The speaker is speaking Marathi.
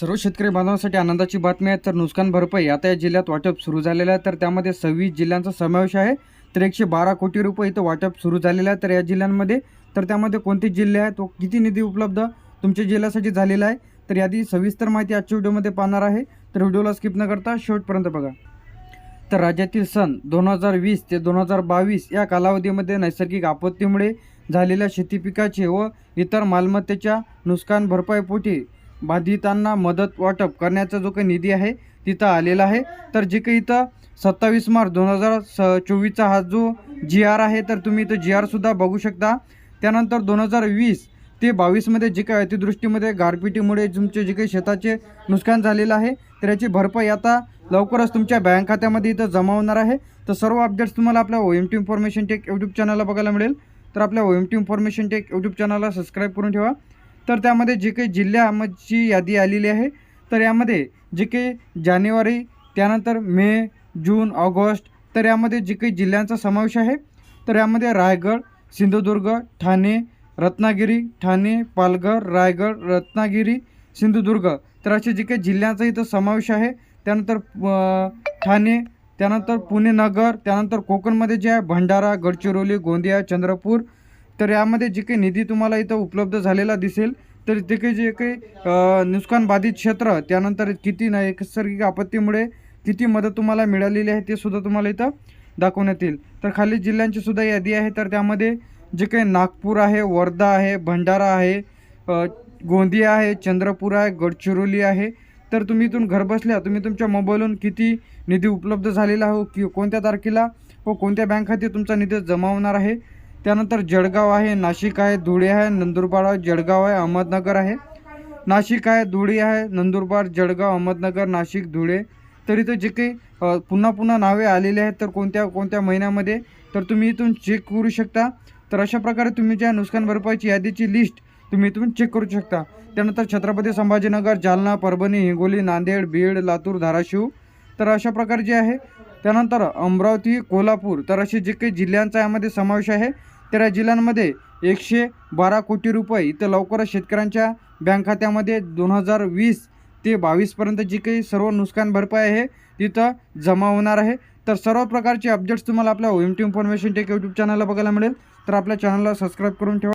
सर्व शेतकरी बांधवांसाठी आनंदाची बातमी आहे. तर नुकसान भरपाई आता या जिल्ह्यात वाटप सुरू झालेलं आहे. तर त्यामध्ये सव्वीस जिल्ह्यांचा समावेश आहे. तर एकशे बारा कोटी रुपये इथं वाटप सुरू झालेलं आहे. तर या जिल्ह्यांमध्ये तर त्यामध्ये कोणते जिल्हे आहेत तो किती निधी उपलब्ध तुमच्या जिल्ह्यासाठी झालेला आहे? तर यादी सविस्तर माहिती आजच्या व्हिडिओमध्ये पाहणार आहे. तर व्हिडिओला स्किप न करता शेवटपर्यंत बघा. तर राज्यातील सन दोन हजार वीस ते दोन हजार बावीस या कालावधीमध्ये नैसर्गिक आपत्तीमुळे झालेल्या शेती पिकाचे व इतर मालमत्तेच्या नुकसान भरपाईपोटी बाधितांना मदत वाटप करण्याचा जो काही निधी आहे तिथं आलेला आहे. तर जे काही इथं सत्तावीस मार्च दोन हजार स चोवीसचा हा जो जी आर आहे तर तुम्ही इथं जी आरसुद्धा बघू शकता. त्यानंतर दोन हजार वीस ते बावीसमध्ये जे काही अतिदृष्टीमध्ये गारपिटीमुळे तुमचे जे काही शेताचे नुकसान झालेलं आहे तर याची भरपाई आता लवकरच तुमच्या बँक खात्यामध्ये इथं जमा होणार आहे. तर सर्व अपडेट्स तुम्हाला आपल्या O M T information tech YouTube चॅनलला बघायला मिळेल. तर आपल्या O M T information tech YouTube चॅनलला सबस्क्राईब करून ठेवा. तर त्यामध्ये जे काही जिल्ह्यामधची यादी आलेली आहे तर यामध्ये जे काही जानेवारी त्यानंतर मे जून ऑगस्ट तर यामध्ये जे काही जिल्ह्यांचा समावेश आहे तर यामध्ये रायगड सिंधुदुर्ग ठाणे रत्नागिरी ठाणे पालघर रायगड रत्नागिरी सिंधुदुर्ग तर असे जे काही जिल्ह्यांचा इथं समावेश आहे त्यानंतर ठाणे त्यानंतर पुणे नगर त्यानंतर कोकणमध्ये जे आहे भंडारा गडचिरोली गोंदिया चंद्रपूर तर यामध्ये जे काही निधी तुम्हाला इथं उपलब्ध झालेला दिसेल तर ते काही जे काही नुकसानबाधित नुकसान बाधित क्षेत्र त्यानंतर किती नैसर्गिक आपत्तीमुळे किती मदत तुम्हाला मिळालेली आहे ते सुद्धा तुम्हाला इथं दाखवण्यात येईल. तर खाली जिल्ह्यांची सुद्धा यादी आहे तर त्यामध्ये जे काही नागपूर आहे वर्धा आहे भंडारा आहे गोंदिया आहे चंद्रपूर आहे गडचिरोली आहे. तर तुम्ही इथून घरबसल्या तुम्ही तुमच्या मोबाईलवरून किती निधी उपलब्ध झालेला हो की कोणत्या तारखेला व कोणत्या बँक खाते तुमचा निधी जमा होणार आहे त्यानंतर जळगाव आहे नाशिक आहे धुळे आहे नंदुरबार आहे जळगाव आहे अहमदनगर आहे. नाशिक आहे धुळे आहे नंदुरबार जळगाव अहमदनगर नाशिक धुळे. तर इथं जे काही पुन्हा पुन्हा नावे आलेले आहेत तर कोणत्या कोणत्या महिन्यामध्ये तर तुम्ही इथून चेक करू शकता. तर अशा प्रकारे तुम्ही ज्या नुकसान भरपाईची यादीची लिस्ट तुम्ही इथून चेक करू शकता. त्यानंतर छत्रपती संभाजीनगर जालना परभणी हिंगोली नांदेड बीड लातूर धाराशिव. तर अशा प्रकारे जे आहे त्यानंतर अमरावती कोल्हापूर. तर असे जे काही जिल्ह्यांचा यामध्ये समावेश आहे तेरा जिल्ह्यांमध्ये एकशे बारा कोटी रुपये इथं लवकरच शेतकऱ्यांच्या बँक खात्यामध्ये दोन हजार वीस ते बावीसपर्यंत जी काही सर्व नुकसान भरपाई आहे तिथं जमा होणार आहे. तर सर्व प्रकारचे अपडेट्स तुम्हाला आपल्या O M T information tech YouTube चॅनलला बघायला मिळेल. तर आपल्या चॅनलला सबस्क्राईब करून ठेवा.